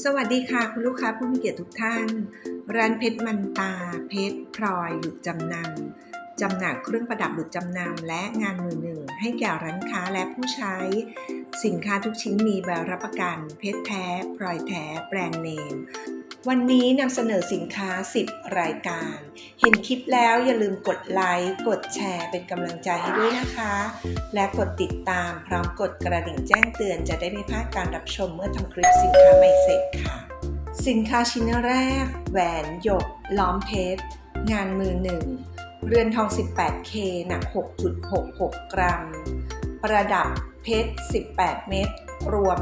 สวัสดีค่ะคุณลูกค้าผู้มีเกียรติทุกท่าน ร้านเพชรมันตา เพชรพลอยหลุดจำนำจำหน่ายเครื่องประดับหลุดจำนำและงานมือหนึ่ง ให้แก่ร้านค้าและผู้ใช้ สินค้าทุกชิ้นมีใบรับประกัน เพชรแท้พลอยแท้แบรนด์เนม วันนี้นำเสนอสินค้า 10 รายการ เห็นคลิปแล้วอย่าลืมกดไลค์ กดแชร์เป็นกำลังใจให้ด้วยนะคะ และกดติดตามพร้อมกดกระดิ่งแจ้งเตือนจะได้ไม่พลาดการรับชมเมื่อทำคลิปสินค้าใหม่เสร็จค่ะ สินค้าชิ้นแรก แหวนหยก ล้อมเพชร งานมือหนึ่ง เรือนทอง 18K หนัก 6.66 กรัม ประดับเพชร 18 เม็ด รวม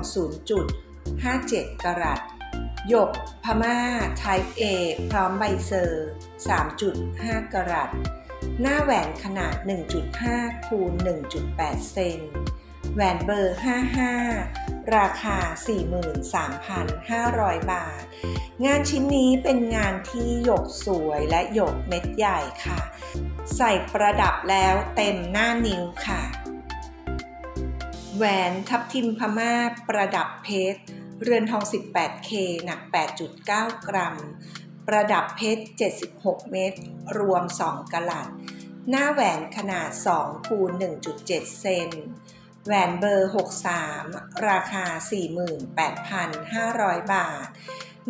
0.57 กรัต หยกพม่า Type A พร้อมใบเซอร์ 3.5 กรัต หน้าแหวนขนาด 1.5 คูณ 1.8 เซน แหวนเบอร์ 55 ราคา 43,500 บาท งานชิ้นนี้เป็นงานที่หยกสวยและหยกเม็ดใหญ่ค่ะ ใส่ประดับแล้วเต็มหน้านิ้วค่ะ แหวนทับทิมพม่าประดับเพชร เรือนทอง 18K หนัก 8.9 กรัม ประดับเพชร 76 เม็ด รวม 2กะลัด หน้าแหวนขนาด2คูณ1.7 เซน แหวนเบอร์ 63 ราคา 48,500 บาท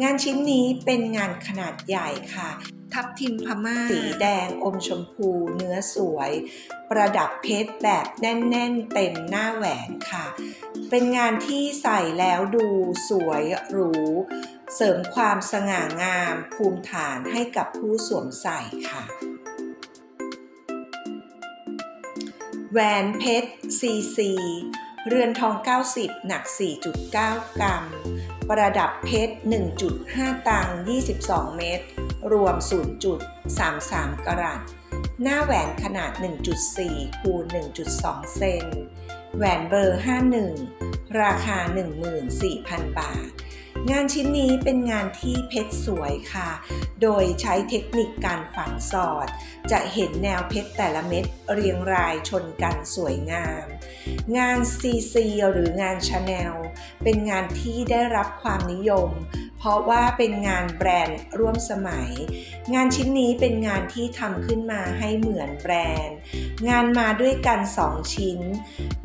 งานชิ้นนี้เป็นงานขนาดใหญ่ค่ะ ทับทิมพม่า สีแดงอมชมพูเนื้อสวย ประดับเพชรแบบแน่น ๆ เต็มหน้าแหวนค่ะ เป็นงานที่ใส่แล้วดูสวยหรูเสริมความสง่างามภูมิฐานให้กับผู้สวมใส่ค่ะ แหวนเพชร CC เรือนทอง 90 หนัก 4.9 กรัม ประดับเพชร 1.5 ตัง 22 เม็ดร รวม 0.33 กรัต หน้าแหวนขนาด 1.4 คูณ 1.2 เซน แหวนเบอร์ 51 ราคา 14,000 บาท งานชิ้นนี้เป็นงานที่เพชรสวยค่ะ โดยใช้เทคนิคการฝังสอด จะเห็นแนวเพชรแต่ละเม็ดเรียงรายชนกันสวยงาม งาน CC หรืองาน Chanel เป็นงานที่ได้รับความนิยม เพราะว่าเป็นงานแบรนด์ร่วมสมัย งานชิ้นนี้เป็นงานที่ทำขึ้นมาให้เหมือนแบรนด์ งานมาด้วยกัน 2 ชิ้น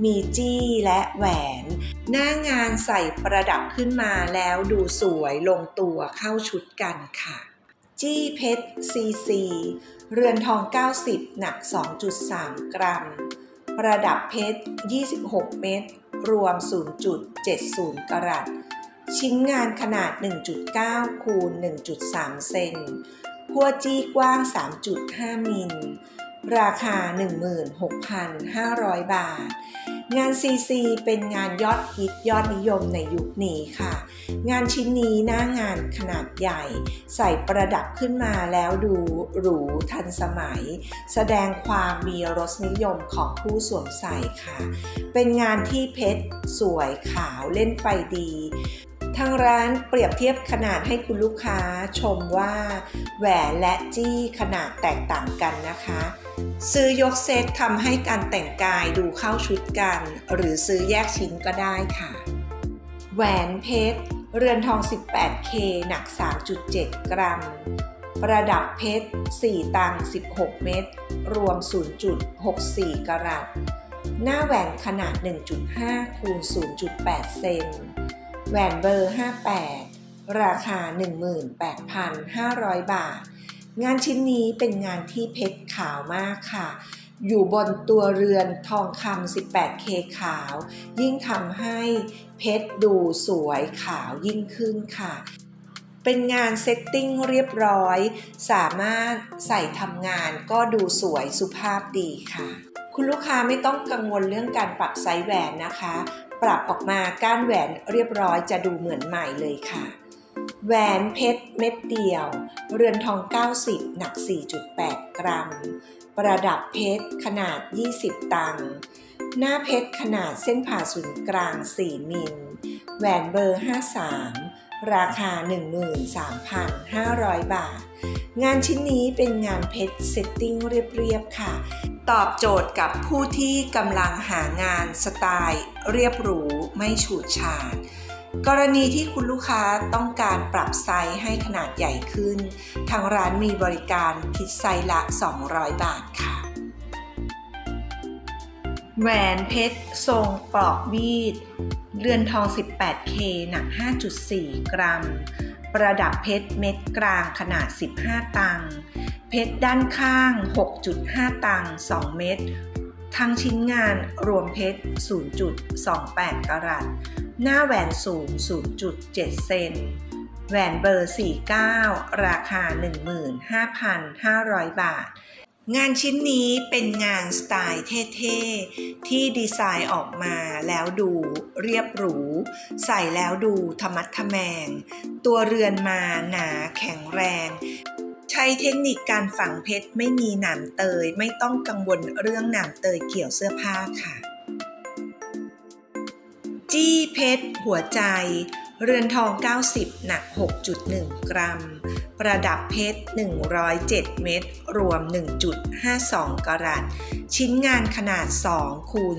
มีจี้และแหวน หน้างานใส่ประดับขึ้นมาแล้วดูสวยลงตัวเข้าชุดกันค่ะ จี้เพชร CC เรือนทอง 90 หนัก 2.3 กรัม ประดับเพชร 26 เม็ดรวม 0.70 กรัต ชิ้นงานขนาด 1.9 คูณ 1.3 เซนขั้วจี้กว้าง 3.5 มิล ราคา 16,500 บาท งาน CC เป็นงานยอดฮิตยอดนิยมในยุคนี้ค่ะ งานชิ้นนี้หน้างานขนาดใหญ่ ใส่ประดับขึ้นมาแล้วดูหรูทันสมัย แสดงความมีรสนิยมของผู้สวมใส่ค่ะ เป็นงานที่เพชร สวยขาวเล่นไฟดี ทางร้านเปรียบเทียบขนาดให้คุณลูกค้าชมว่าแหวนและจี้ขนาดแตกต่างกันนะคะ ซื้อยกเซตทำให้การแต่งกายดูเข้าชุดกัน หรือซื้อแยกชิ้นก็ได้ค่ะ แหวนเพชร เรือนทอง 18K หนัก 3.7 กรัม ประดับเพชร 4 ตัง 16 เม็ดรวม 0.64 กรัตหน้าแหวนขนาด 1.5 คูณ 0.8 เซน แหวนเบอร์ 58 ราคา 18,500 บาท งานชิ้นนี้เป็นงานที่เพชรขาวมากค่ะ อยู่บนตัวเรือนทองคำ 18K ขาว ยิ่งทำให้เพชรดูสวยขาวยิ่งขึ้นค่ะเป็นงานเซตติ้งเรียบร้อย สามารถใส่ทำงานก็ดูสวยสุภาพดีค่ะ คุณลูกค้าไม่ต้องกังวลเรื่องการปรับไซส์แหวนนะคะ ปรับออกมาก้านแหวนเรียบร้อยจะดูเหมือนใหม่เลยค่ะ แหวนเพชรเม็ดเดียว เรือนทอง 90 หนัก 4.8 กรัม ประดับเพชรขนาด 20 ตังหน้าเพชรขนาดเส้นผ่าศูนย์กลาง 4 มิล แหวนเบอร์ 53 ราคา 13,500 บาท งานชิ้นนี้เป็นงานเพชรเซตติ้งเรียบๆค่ะ ตอบโจทย์กับผู้ที่กำลังหางานสไตล์เรียบหรูไม่ฉูดฉาดกรณีที่คุณลูกค้าต้องการปรับไซส์ให้ขนาดใหญ่ขึ้น ทางร้านมีบริการคิดไซส์ละ 200 บาทค่ะ แหวนเพชร ทรงปลอกมีด เรือนทอง 18K หนัก 5.4 กรัม ประดับเพชรเม็ดกลางขนาด 15 ตังเพชรด้านข้าง 6.5 ตัง2เม็ดทั้งชิ้นงานรวมเพชร 0.28 กรัต หน้าแหวนสูง 0.7 เซน แหวนเบอร์ 49 ราคา 15,500 บาท งานชิ้นนี้เป็นงานสไตล์เท่ๆ ที่ดีไซน์ออกมาแล้วดูเรียบหรู ใส่แล้วดูธรรมัดทะแมง ตัวเรือนมาหนาแข็งแรง ใช้เทคนิคการฝังเพชรไม่มีหนามเตยไม่ต้องกังวลเรื่องหนามเตยเกี่ยวเสื้อผ้าค่ะ จี้เพชรหัวใจ เรือนทอง 90 หนัก 6.1 กรัม ประดับเพชร 107 เม็ด รวม 1.52 กรัต ชิ้นงานขนาด 2 คูณ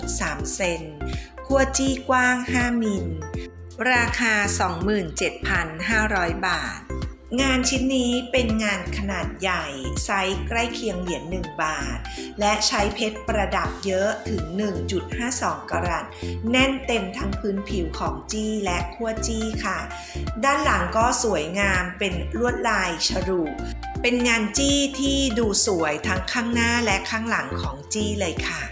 2.3 เซนขั้วจี้กว้าง 5 มิล ราคา 27,500 บาท งานชิ้นนี้เป็นงานขนาดใหญ่ ไซส์ใกล้เคียงเหรียญ1บาท และใช้เพชรประดับเยอะถึง 1.52 กรัตแน่นเต็มทั้งพื้นผิวของจี้และขั้วจี้ค่ะ ด้านหลังก็สวยงามเป็นลวดลายฉลุเป็นงานจี้ที่ดูสวยทั้งข้างหน้าและข้างหลังของจี้เลยค่ะ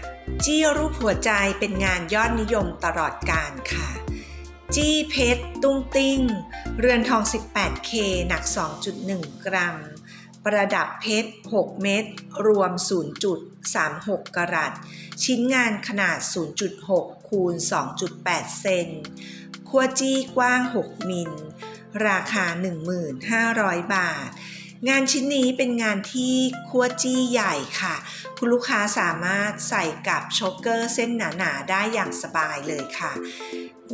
จี้รูปหัวใจเป็นงานยอดนิยมตลอดกาลค่ะ จี้เพชรตุ้งติ้ง เรือนทอง 18K หนัก 2.1 กรัม ประดับเพชร 6 เม็ด รวม 0.36 กรัต ชิ้นงานขนาด 0.6 คูณ 2.8 เซนขั้วจี้กว้าง 6 มิล ราคา 1,500 บาท งานชิ้นนี้เป็นงานที่ขั้วจี้ใหญ่ค่ะ คุณลูกค้าสามารถใส่กับโชกเกอร์เส้นหนาๆได้อย่างสบายเลยค่ะ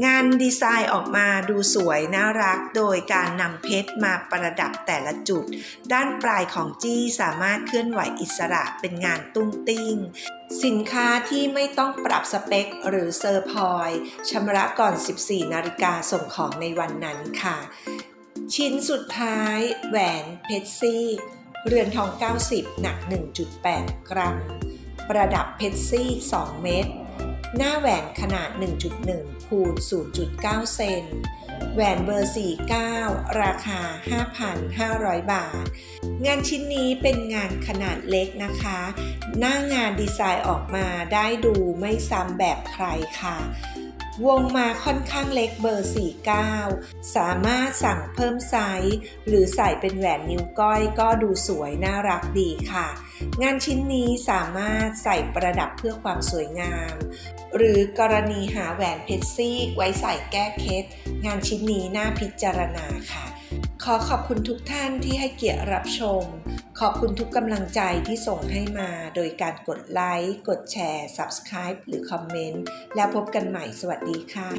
งานดีไซน์ออกมาดูสวยน่ารัก โดยการนำเพชรมาประดับแต่ละจุด ด้านปลายของจี้สามารถเคลื่อนไหวอิสระเป็นงานตุ้งติ้ง สินค้าที่ไม่ต้องปรับสเปคหรือเซอร์พอยชำระก่อน 14 นาฬิกาส่งของในวันนั้นค่ะ ชิ้นสุดท้าย แหวนเพชรซี่ เรือนทอง 90 หนัก 1.8 กรัม ประดับเพชรซี่ 2 เม็ด หน้าแหวนขนาด 1.1 คูณ 0.9 เซน แหวนเบอร์ 49 ราคา 5,500 บาท งานชิ้นนี้เป็นงานขนาดเล็กนะคะ หน้างานดีไซน์ออกมาได้ดูไม่ซ้ำแบบใครค่ะ วงมาค่อนข้างเล็กเบอร์ 49 สามารถสั่งเพิ่มไซส์หรือใส่เป็นแหวนนิ้วก้อยก็ดูสวยน่ารักดีค่ะ งานชิ้นนี้สามารถใส่ประดับเพื่อความสวยงาม หรือกรณีหาแหวนเพชรซี่ไว้ใส่แก้เคล็ดงานชิ้นนี้น่าพิจารณาค่ะ ขอขอบคุณทุกท่านที่ให้เกียรติรับชม ขอบคุณทุกกำลังใจที่ส่งให้มาโดยการกดไลค์ กดแชร์ Subscribe หรือคอมเมนต์ แล้วพบกันใหม่สวัสดีค่ะ